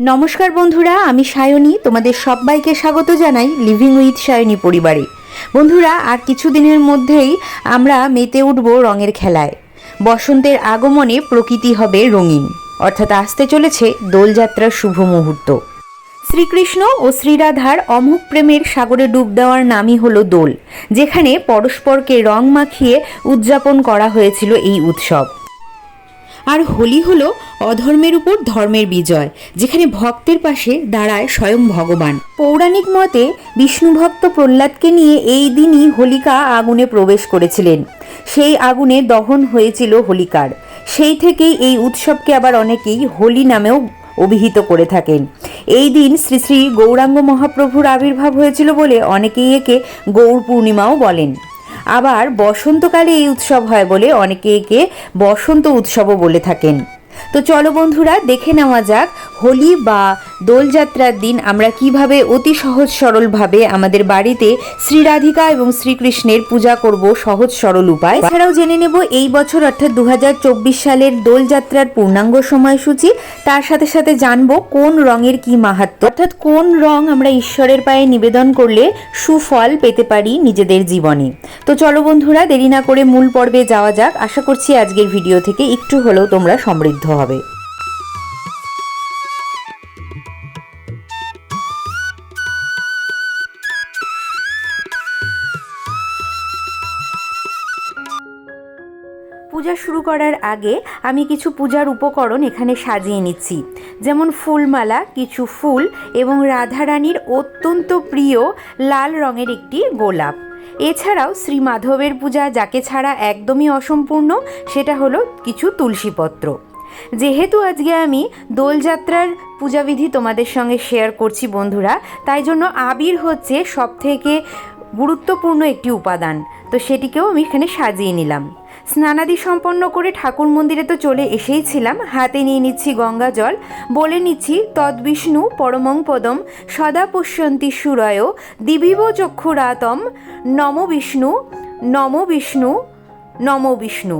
নমস্কার বন্ধুরা, আমি সায়নী। তোমাদের সবাইকে স্বাগত জানাই লিভিং উইথ সায়নী পরিবারে। বন্ধুরা, আর কিছুদিনের মধ্যেই আমরা মেতে উঠব রঙের খেলায়। বসন্তের আগমনে প্রকৃতি হবে রঙিন। অর্থাৎ আসতে চলেছে দোলযাত্রার শুভ মুহূর্ত। শ্রীকৃষ্ণ ও শ্রীরাধার অমুক প্রেমের সাগরে ডুব দেওয়ার নামই হলো দোল, যেখানে পরস্পরকে রং মাখিয়ে উদযাপন করা হয়েছিল এই উৎসব। আর হোলি হলো অধর্মের উপর ধর্মের বিজয়, যেখানে ভক্তের পাশে দাঁড়ায় স্বয়ং ভগবান। পৌরাণিক মতে বিষ্ণু ভক্ত প্রহ্লাদকে নিয়ে এই দিনই হোলিকা আগুনে প্রবেশ করেছিলেন। সেই আগুনে দহন হয়েছিল হোলিকার। সেই থেকেই এই উৎসবকে আবার অনেকেই হোলি নামেও অভিহিত করে থাকেন। এই দিন শ্রী শ্রী গৌরাঙ্গ মহাপ্রভুর আবির্ভাব হয়েছিল বলে অনেকেই একে গৌর পূর্ণিমাও বলেন। আবার বসন্তকালে এই উৎসব হয় বলে অনেকে একে বসন্ত উৎসবও বলে থাকেন। তো চলো বন্ধুরা, দেখে নেওয়া যাক হোলি বা দোলযাত্রার দিন আমরা কীভাবে অতি সহজ সরলভাবে আমাদের বাড়িতে শ্রীরাধিকা এবং শ্রীকৃষ্ণের পূজা করব সহজ সরল উপায়? এছাড়াও জেনে নেব, এই বছর অর্থাৎ দু হাজার চব্বিশ সালের দোলযাত্রার পূর্ণাঙ্গ সময়সূচি। তার সাথে সাথে জানব, কোন রঙের কি মাহাত্ম অর্থাৎ কোন রং আমরা ঈশ্বরের পায়ে নিবেদন করলে সুফল পেতে পারি নিজেদের জীবনে? তো চলো বন্ধুরা, দেরি না করে মূল পর্বে যাওয়া যাক। আশা করছি আজকের ভিডিও থেকে একটু হলেও তোমরা সমৃদ্ধ হবে। পূজা শুরু করার আগে আমি কিছু পূজার উপকরণ এখানে সাজিয়ে নিচ্ছি। যেমন ফুলমালা, কিছু ফুল এবং রাধারানীর অত্যন্ত প্রিয় লাল রঙের একটি গোলাপ। এছাড়াও শ্রী মাধবের পূজা, যাকে ছাড়া একদমই অসম্পূর্ণ, সেটা হলো কিছু তুলসীপত্র। যেহেতু আজকে আমি দোলযাত্রার পূজাবিধি তোমাদের সঙ্গে শেয়ার করছি বন্ধুরা, তাই জন্য আবির হচ্ছে সবথেকে গুরুত্বপূর্ণ একটি উপাদান। তো সেটিকেও আমি এখানে সাজিয়ে নিলাম। স্নানাদি সম্পন্ন করে ঠাকুর মন্দিরে তো চলে এসেইছিলাম হাতে নিয়ে নিচ্ছি গঙ্গা জল, বলে নিচ্ছি তদ্বিষ্ণু পরমং পদম সদা পশ্যন্তি সুরয় দিবিব চক্ষুরাতম নম বিষ্ণু নম বিষ্ণু নম বিষ্ণু।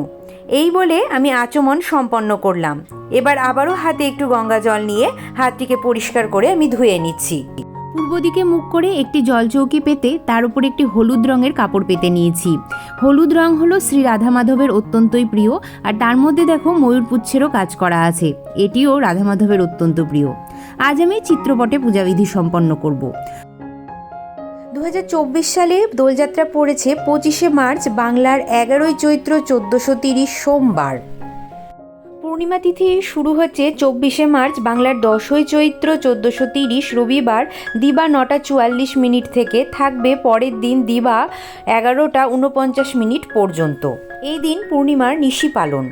এই বলে আমি আচমন সম্পন্ন করলাম। এবার আবারও হাতে একটু গঙ্গা জল নিয়ে হাতটিকে পরিষ্কার করে আমি ধুয়ে নিচ্ছি। পূর্ব দিকে মুখ করে একটি জলচৌকি পেতে তার উপর একটি হলুদ রঙের কাপড় পেতে নিয়েছি। হলুদ রং হলো শ্রী রাধা মাধবের অত্যন্তই প্রিয়, আর তার মধ্যে দেখো ময়ূরপুচ্ছেরও কাজ করা আছে। এটিও রাধা মাধবের অত্যন্ত প্রিয়। আজ আমি চিত্রপটে পূজাবিধি সম্পন্ন করব। দু হাজার চব্বিশ সালে দোলযাত্রা পড়েছে পঁচিশে মার্চ বাংলার এগারোই চৈত্র চোদ্দোশো তিরিশ সোমবার। পূর্ণিমা তিথি শুরু হচ্ছে চব্বিশে মার্চ, বাংলার দশই চৈত্র চোদ্দোশো তিরিশ, রবিবার দিবা নটা চুয়াল্লিশ মিনিট থেকে থাকবে পরের দিন দিবা এগারোটা উনপঞ্চাশ মিনিট পর্যন্ত। এই দিন পূর্ণিমার নিশি পালন।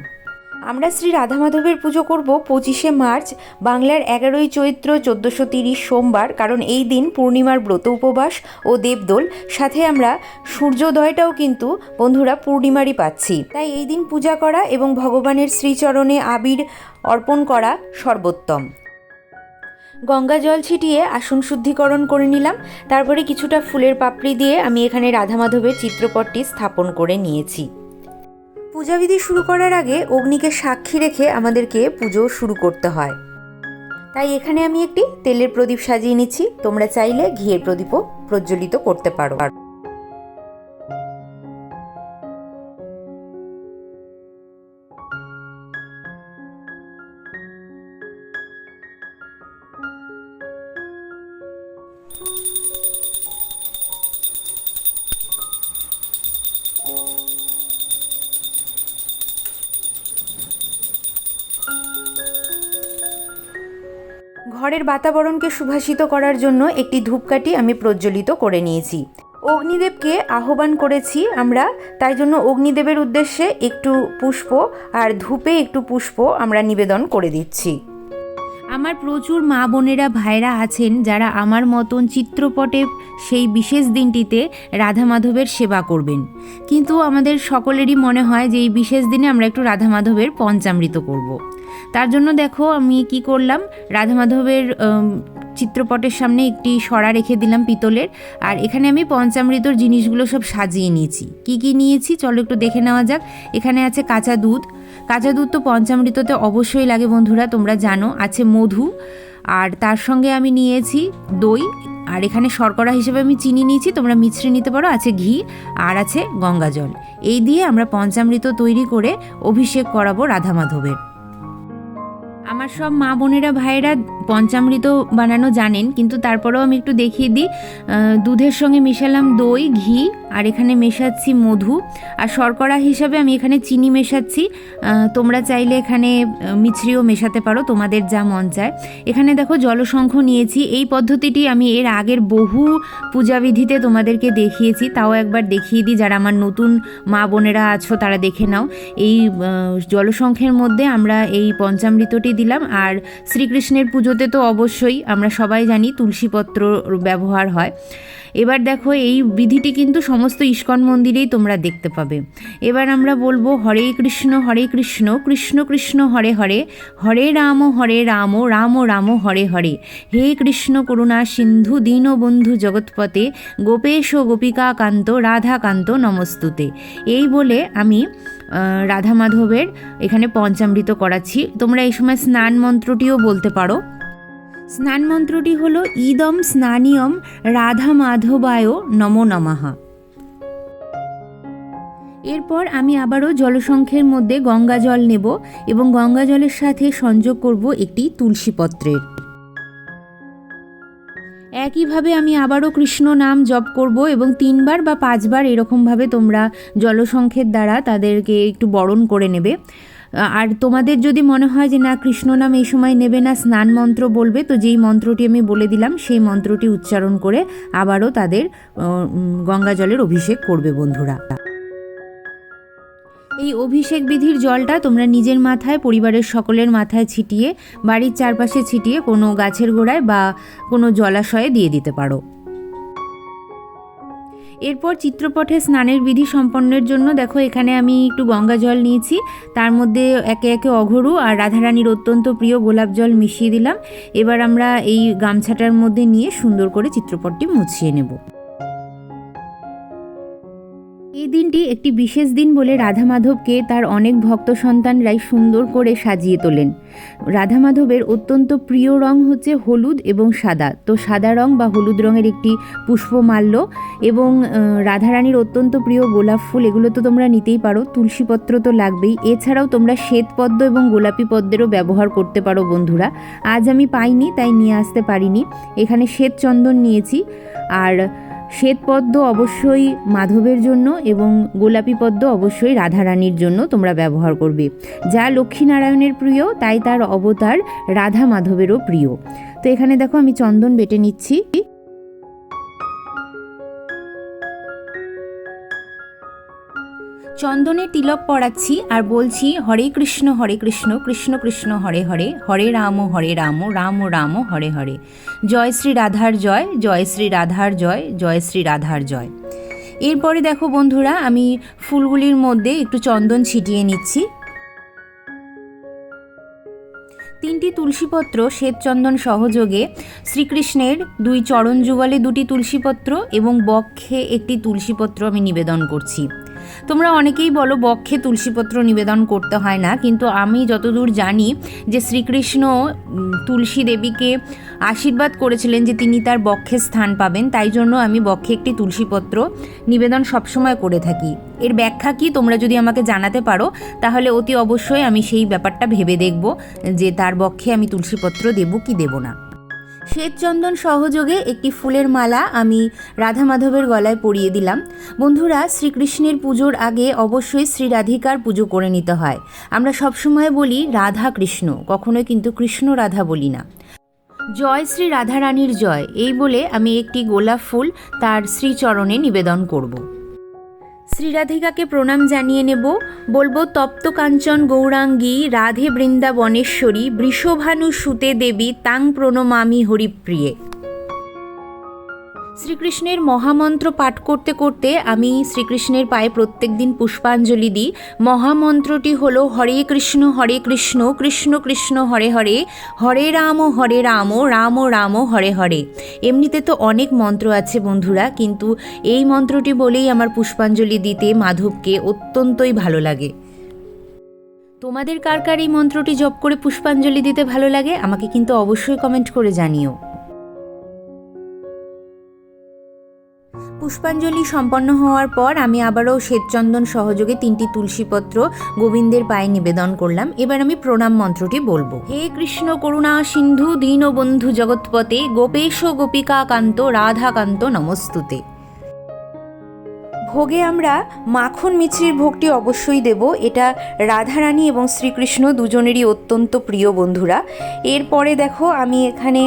আমরা শ্রী রাধা মাধবের পুজো করব পঁচিশে মার্চ, বাংলার এগারোই চৈত্র চোদ্দোশো তিরিশ সোমবার, কারণ এই দিন পূর্ণিমার ব্রত উপবাস ও দেবদোল। সাথে আমরা সূর্যোদয়টাও কিন্তু বন্ধুরা পূর্ণিমারই পাচ্ছি। তাই এই দিন পূজা করা এবং ভগবানের শ্রীচরণে আবির অর্পণ করা সর্বোত্তম। গঙ্গা জল ছিটিয়ে আসন শুদ্ধিকরণ করে নিলাম। তারপরে কিছুটা ফুলের পাপড়ি দিয়ে আমি এখানে রাধা মাধবের চিত্রপটটি স্থাপন করে নিয়েছি। পূজাবিধি শুরু করার আগে অগ্নিকে সাক্ষী রেখে আমাদেরকে পুজো শুরু করতে হয়। তাই এখানে আমি একটি তেলের প্রদীপ সাজিয়ে নিচ্ছি। তোমরা চাইলে ঘিয়ের প্রদীপও প্রজ্বলিত করতে পারো। ঘরের বাতাবরণকে সুভাষিত করার জন্য একটি ধূপকাঠি আমি প্রজ্বলিত করে নিয়েছি। অগ্নিদেবকে আহ্বান করেছি আমরা, তাই জন্য অগ্নিদেবের উদ্দেশ্যে একটু পুষ্প আর ধূপে একটু পুষ্প আমরা নিবেদন করে দিচ্ছি। আমার প্রচুর মা বোনেরা ভাইরা আছেন যারা আমার মতন চিত্রপটে সেই বিশেষ দিনটিতে রাধা মাধবের সেবা করবেন। কিন্তু আমাদের সকলেরই মনে হয় যে এই বিশেষ দিনে আমরা একটু রাধা মাধবের পঞ্চামৃত করব। তার জন্য দেখো আমি কি করলাম রাধা মাধবের চিত্রপটের সামনে একটি সরা রেখে দিলাম পিতলের, আর এখানে আমি পঞ্চামৃতর জিনিসগুলো সব সাজিয়ে নিয়েছি। কি কি নিয়েছি চলো একটু দেখে নেওয়া যাক। এখানে আছে কাঁচা দুধ। কাঁচা দুধ তো পঞ্চামৃততে অবশ্যই লাগে বন্ধুরা, তোমরা জানো। আছে মধু, আর তার সঙ্গে আমি নিয়েছি দই, আর এখানে শর্করা হিসেবে আমি চিনি নিয়েছি, তোমরা মিশ্রে নিতে পারো। আছে ঘি, আর আছে গঙ্গা জল এই দিয়ে আমরা পঞ্চামৃত তৈরি করে অভিষেক করাবো রাধা মাধবের আমার সব মা বোনেরা ভাইয়েরা পঞ্চামৃত বানানো জানেন, কিন্তু তারপরেও আমি একটু দেখিয়ে দিই। দুধের সঙ্গে মেশালাম দই, ঘি, আর এখানে মেশাচ্ছি মধু। আর শর্করা হিসাবে আমি এখানে চিনি মেশাচ্ছি। তোমরা চাইলে এখানে মিছরিও মেশাতে পারো, তোমাদের যা মন চায়। এখানে দেখো জলশঙ্খ নিয়েছি। এই পদ্ধতিটি আমি এর আগের বহু পূজাবিধিতে তোমাদেরকে দেখিয়েছি। তাও একবার দেখিয়ে দিই, যারা আমার নতুন মা বোনেরা আছো, তারা দেখে নাও। এই জলশঙ্খের মধ্যে আমরা এই পঞ্চামৃতটি দিলাম। আর শ্রীকৃষ্ণের পুজোতে তো অবশ্যই আমরা সবাই জানি তুলসীপত্র ব্যবহার হয়। এবার দেখো, এই বিধিটি কিন্তু সমস্ত ইস্কন মন্দিরেই তোমরা দেখতে পাবে। এবার আমরা বলব, হরে কৃষ্ণ হরে কৃষ্ণ কৃষ্ণ কৃষ্ণ, হরে হরে হরে রাম হরে রাম রাম রাম, হরে হরে। হে কৃষ্ণ করুণা সিন্ধু দীনবন্ধু জগৎপতে গোপেশ গোপিকা কান্ত রাধাকান্ত নমস্তুতে। এই বলে আমি রাধা মাধবের এখানে পঞ্চামৃত করাচ্ছি। তোমরা এই সময় স্নান মন্ত্রটিও বলতে পারো। স্নান মন্ত্রটি হলো ইদম স্নানিয়ম রাধা মাধবায় নমো নমঃ। এরপর আমি আবারও জলসংখ্যের মধ্যে গঙ্গা জল নেব এবং গঙ্গা জলের সাথে সংযোগ করব একটি তুলসী পত্রের। একইভাবে আমি আবারও কৃষ্ণ নাম জপ করব এবং তিনবার বা পাঁচবার এরকমভাবে তোমরা জলসংখ্যের দ্বারা তাদেরকে একটু বরণ করে নেবে। আর তোমাদের যদি মনে হয় যে না, কৃষ্ণ নাম এই সময় নেবে না, স্নান মন্ত্র বলবে, তো যেই মন্ত্রটি আমি বলে দিলাম, সেই মন্ত্রটি উচ্চারণ করে আবারও তাদের গঙ্গা জলের অভিষেক করবে বন্ধুরা। এই অভিষেক বিধির জলটা তোমরা নিজের মাথায়, পরিবারের সকলের মাথায় ছিটিয়ে, বাড়ির চারপাশে ছিটিয়ে কোনো গাছের গোড়ায় বা কোনো জলাশয়ে দিয়ে দিতে পারো। এরপর চিত্রপটে স্নানের বিধি সম্পন্নের জন্য দেখো এখানে আমি একটু গঙ্গা জল নিয়েছি, তার মধ্যে একে একে অঘরু আর রাধারানীর অত্যন্ত প্রিয় গোলাপ জল মিশিয়ে দিলাম। এবার আমরা এই গামছাটার মধ্যে নিয়ে সুন্দর করে চিত্রপটটি মুছিয়ে নেব। দিনটি একটি বিশেষ দিন বলে রাধা মাধবকে তার অনেক ভক্ত সন্তানরাই সুন্দর করে সাজিয়ে তোলেন। রাধা মাধবের অত্যন্ত প্রিয় রং হচ্ছে হলুদ এবং সাদা। তো সাদা রং বা হলুদ রঙের একটি পুষ্পমাল্য এবং রাধারানীর অত্যন্ত প্রিয় গোলাপ ফুল, এগুলো তো তোমরা নিতেই পারো। তুলসীপত্র তো লাগবেই। এছাড়াও তোমরা শ্বেত পদ্ম এবং গোলাপি পদ্মেরও ব্যবহার করতে পারো বন্ধুরা। আজ আমি পাইনি, তাই নিয়ে আসতে পারিনি। এখানে শ্বেত চন্দন নিয়েছি। আর শ্বেত পদ্ম অবশ্যই মাধবের জন্য এবং গোলাপি পদ্ম অবশ্যই রাধারানীর জন্য তোমরা ব্যবহার করবে। যা লক্ষ্মীনারায়ণের প্রিয়, তাই তার অবতার রাধা মাধবেরও প্রিয়। তো এখানে দেখো আমি চন্দন বেটে নিচ্ছি। চন্দনে তিলক পড়াচ্ছি আর বলছি, হরে কৃষ্ণ হরে কৃষ্ণ কৃষ্ণ কৃষ্ণ, হরে হরে হরে রাম হরে রাম রাম রাম, হরে হরে। জয় শ্রী রাধার জয় জয় শ্রী রাধার জয় জয় শ্রী রাধার জয়। এরপরে দেখো বন্ধুরা, আমি ফুলগুলির মধ্যে একটু চন্দন ছিটিয়ে নিচ্ছি। তিনটি তুলসীপত্র শ্বেতচন্দন সহযোগে শ্রীকৃষ্ণের দুই চরণ যুগলে দুটি তুলসীপত্র এবং বক্ষে একটি তুলসীপত্র আমি নিবেদন করছি। তোমরা অনেকেই বলো বক্ষে তুলসীপত্র নিবেদন করতে হয় না, কিন্তু আমি যতদূর জানি যে শ্রীকৃষ্ণ তুলসী দেবীকে আশীর্বাদ করেছিলেন যে তিনি তার বক্ষে স্থান পাবেন, তাই জন্য আমি বক্ষে একটি তুলসীপত্র নিবেদন সবসময় করে থাকি। এর ব্যাখ্যা কি তোমরা যদি আমাকে জানাতে পারো, তাহলে অতি অবশ্যই আমি সেই ব্যাপারটা ভেবে দেখব যে তার বক্ষে আমি তুলসীপত্র দেব কি দেব না। শ্বেতচন্দন সহযোগে একটি ফুলের মালা আমি রাধা মাধবের গলায় পরিয়ে দিলাম। বন্ধুরা, শ্রীকৃষ্ণের পুজোর আগে অবশ্যই শ্রী রাধিকার পুজো করে নিতে হয়। আমরা সবসময় বলি রাধা কৃষ্ণ, কখনোই কিন্তু কৃষ্ণ রাধা বলি না। জয় শ্রী রাধারানীর জয়, এই বলে আমি একটি গোলাপ ফুল তার শ্রীচরণে নিবেদন করব। শ্রীরাধিকাকে প্রণাম জানিয়ে নেব। বলব, তপ্ত কাঞ্চন গৌরাঙ্গী, রাধে বৃন্দাবনেশ্বরী, বৃষভানু সুতে দেবী, তাং প্রণমামি হরিপ্রিয়ে। শ্রীকৃষ্ণের মহামন্ত্র পাঠ করতে করতে আমি শ্রীকৃষ্ণের পায়ে প্রত্যেক দিন পুষ্পাঞ্জলি দিই। মহামন্ত্রটি হল হরে কৃষ্ণ হরে কৃষ্ণ কৃষ্ণ কৃষ্ণ, হরে হরে হরে রাম হরে রাম রাম রাম, হরে হরে। এমনিতে তো অনেক মন্ত্র আছে বন্ধুরা, কিন্তু এই মন্ত্রটি বলেই আমার পুষ্পাঞ্জলি দিতে মাধবকে অত্যন্তই ভালো লাগে। তোমাদের কার কার এই মন্ত্রটি জপ করে পুষ্পাঞ্জলি দিতে ভালো লাগে, আমাকে কিন্তু অবশ্যই কমেন্ট করে জানিও। পুষ্পাঞ্জলি সম্পন্ন হওয়ার পর আমি আবারও শ্বেতচন্দন সহযোগে তিনটি তুলসীপত্র গোবিন্দের পায়ে নিবেদন করলাম। এবার আমি প্রণাম মন্ত্রটি বলব। হে কৃষ্ণ করুণা সিন্ধু, দীনবন্ধু জগৎপতে গোপেশ গোপিকা কান্ত রাধাকান্ত নমস্তুতে। ভোগে আমরা মাখন মিছরির ভোগটি অবশ্যই দেব। এটা রাধারানী এবং শ্রীকৃষ্ণ দুজনেরই অত্যন্ত প্রিয় বন্ধুরা। এরপরে দেখো, আমি এখানে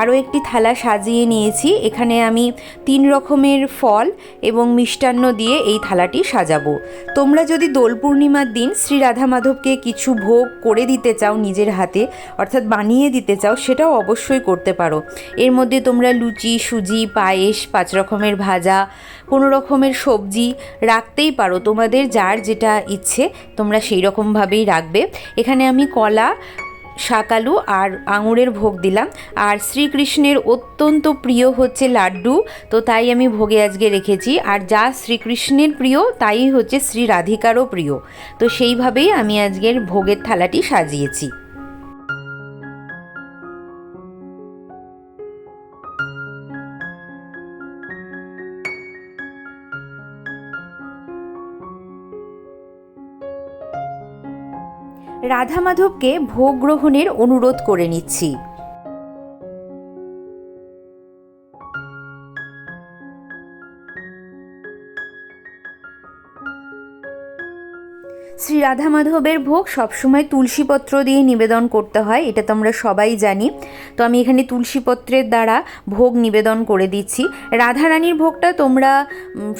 আরও একটি থালা সাজিয়ে নিয়েছি। এখানে আমি তিন রকমের ফল এবং মিষ্টান্ন দিয়ে এই থালাটি সাজাবো। তোমরা যদি দোল পূর্ণিমার দিন শ্রী রাধা মাধবকে কিছু ভোগ করে দিতে চাও নিজের হাতে, অর্থাৎ বানিয়ে দিতে চাও, সেটাও অবশ্যই করতে পারো। এর মধ্যে তোমরা লুচি, সুজি, পায়েস, পাঁচ রকমের ভাজা কোনো রকমের সবজি রাখতেই পারো। তোমাদের যার যেটা ইচ্ছে, তোমরা সেই রকমভাবেই রাখবে। এখানে আমি কলা শাকালু আর আঙুরের ভোগ দিলাম। আর শ্রীকৃষ্ণের অত্যন্ত প্রিয় হচ্ছে লাড্ডু, তো তাই আমি ভোগে আজকে রেখেছি। আর যা শ্রীকৃষ্ণের প্রিয়, তাই হচ্ছে শ্রী রাধিকারও প্রিয়। তো সেইভাবেই আমি আজকের ভোগের থালাটি সাজিয়েছি। রাধা মাধবকে ভোগ গ্রহণের অনুরোধ করে নিচ্ছি। রাধা মাধবের ভোগ সবসময় তুলসীপত্র দিয়ে নিবেদন করতে হয়, এটা তো আমরা সবাই জানি। তো আমি এখানে তুলসীপত্রের দ্বারা ভোগ নিবেদন করে দিচ্ছি। রাধারানীর ভোগটা তোমরা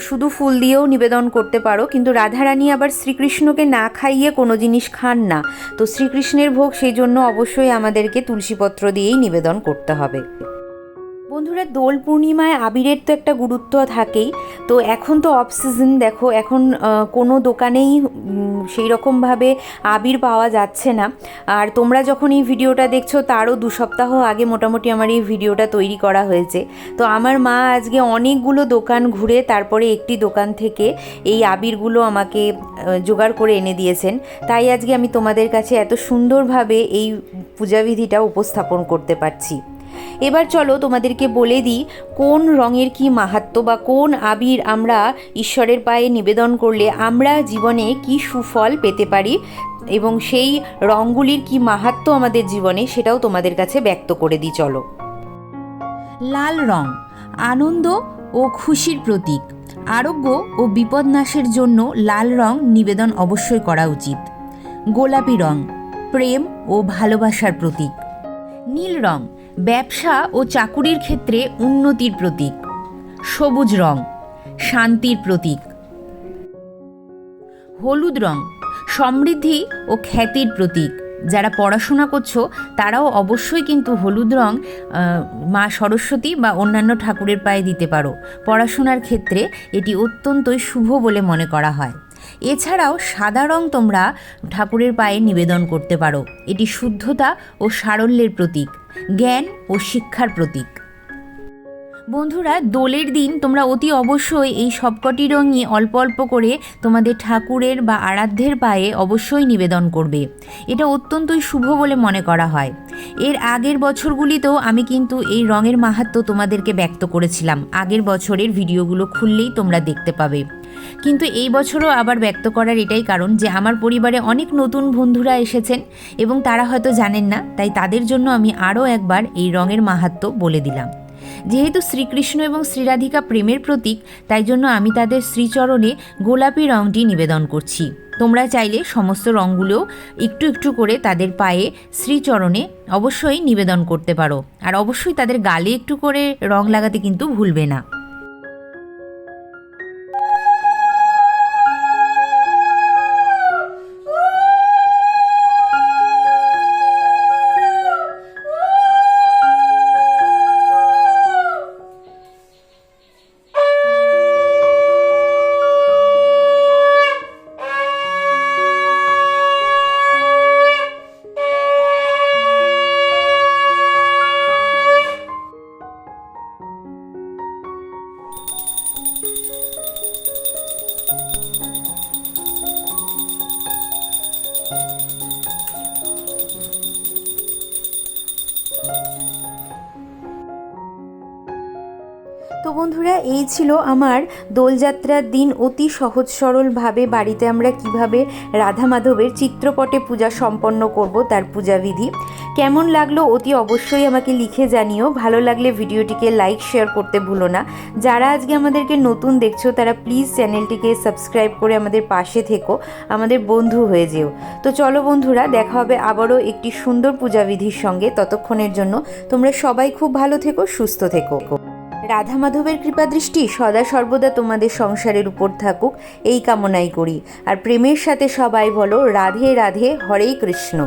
শুধু ফুল দিয়েও নিবেদন করতে পারো, কিন্তু রাধারানী আবার শ্রীকৃষ্ণকে না খাইয়ে কোনো জিনিস খান না। তো শ্রীকৃষ্ণের ভোগ সেই জন্য অবশ্যই আমাদেরকে তুলসীপত্র দিয়েই নিবেদন করতে হবে। বন্ধুরা, দোল পূর্ণিমায় আবিরের তো একটা গুরুত্ব থাকেই। তো এখন তো অফ সিজন দেখো, এখন কোনো দোকানেই সেই রকমভাবে আবির পাওয়া যাচ্ছে না। আর তোমরা যখন এই ভিডিওটা দেখছ, তারও দু সপ্তাহ আগে মোটামুটি আমার এই ভিডিওটা তৈরি করা হয়েছে। তো আমার মা আজকে অনেকগুলো দোকান ঘুরে, তারপরে একটি দোকান থেকে এই আবিরগুলো আমাকে জোগাড় করে এনে দিয়েছেন। তাই আজকে আমি তোমাদের কাছে এত সুন্দরভাবে এই পূজাবিধিটা উপস্থাপন করতে পারছি। এবার চলো তোমাদেরকে বলে দিই, কোন রঙের কি মাহাত্ম্য বা কোন আবির আমরা ঈশ্বরের পায়ে নিবেদন করলে আমরা জীবনে কি সুফল পেতে পারি এবং সেই রঙগুলির কি মাহাত্ম্য আমাদের জীবনে সেটাও তোমাদের কাছে ব্যক্ত করে দিই, চলো। লাল রং, আনন্দ ও খুশির প্রতীক। আরোগ্য ও বিপদনাশের জন্য লাল রং নিবেদন অবশ্যই করা উচিত। গোলাপি রং, প্রেম ও ভালোবাসার প্রতীক। নীল রং ব্যবসা ও চাকুরির ক্ষেত্রে উন্নতির প্রতীক। সবুজ রং, শান্তির প্রতীক। হলুদ রং, সমৃদ্ধি ও খ্যাতির প্রতীক। যারা পড়াশোনা করছ, তারাও অবশ্যই কিন্তু হলুদ রং মা সরস্বতী বা অন্যান্য ঠাকুরের পায়ে দিতে পারো। পড়াশোনার ক্ষেত্রে এটি অত্যন্তই শুভ বলে মনে করা হয়। এছাড়াও সাদা রং তোমরা ঠাকুরের পায়ে নিবেদন করতে পারো। এটি শুদ্ধতা ও সারল্যের প্রতীক, জ্ঞান ও শিক্ষার প্রতীক। বন্ধুরা, দোলের দিন তোমরা অতি অবশ্যই এই সবকটি রঙই অল্প অল্প করে তোমাদের ঠাকুরের বা আরাধ্যের পায়ে অবশ্যই নিবেদন করবে। এটা অত্যন্তই শুভ বলে মনে করা হয়। এর আগের বছরগুলিতেও আমি কিন্তু এই রঙের মাহাত্ম্য তোমাদেরকে ব্যক্ত করেছিলাম। আগের বছরের ভিডিওগুলো খুললেই তোমরা দেখতে পাবে। কিন্তু এই বছরও আবার ব্যক্ত করার এটাই কারণ যে, আমার পরিবারে অনেক নতুন বন্ধুরা এসেছেন এবং তারা হয়তো জানেন না, তাই তাদের জন্য আমি আরও একবার এই রঙের মাহাত্ম্য বলে দিলাম। যেহেতু শ্রীকৃষ্ণ এবং শ্রীরাধিকা প্রেমের প্রতীক, তাই জন্য আমি তাদের শ্রীচরণে গোলাপি রঙটি নিবেদন করছি। তোমরা চাইলে সমস্ত রঙগুলো একটু একটু করে তাদের পায়ে শ্রীচরণে অবশ্যই নিবেদন করতে পারো। আর অবশ্যই তাদের গালে একটু করে রং লাগাতে কিন্তু ভুলবে না। বন্ধুরা, এই ছিল আমার দোলযাত্রার দিন অতি সহজ সরলভাবে বাড়িতে আমরা কীভাবে রাধা মাধবের চিত্রপটে পূজা সম্পন্ন করব তার পূজাবিধি কেমন লাগল অতি অবশ্যই আমাকে লিখে জানিও। ভালো লাগলে ভিডিওটিকে লাইক, শেয়ার করতে ভুলো না। যারা আজকে আমাদেরকে নতুন দেখছ, তারা প্লিজ চ্যানেলটিকে সাবস্ক্রাইব করে আমাদের পাশে থেকো, আমাদের বন্ধু হয়ে যেও। তো চলো বন্ধুরা, দেখা হবে আবারও একটি সুন্দর পূজাবিধির সঙ্গে। ততক্ষণের জন্য তোমরা সবাই খুব ভালো থেকো, সুস্থ থেকো। রাধা মাধবের কৃপাদৃষ্টি সদা সর্বদা তোমাদের সংসারের উপর থাকুক, এই কামনাই করি। আর প্রেমের সাথে সবাই বলো, রাধে রাধে, হরে কৃষ্ণ।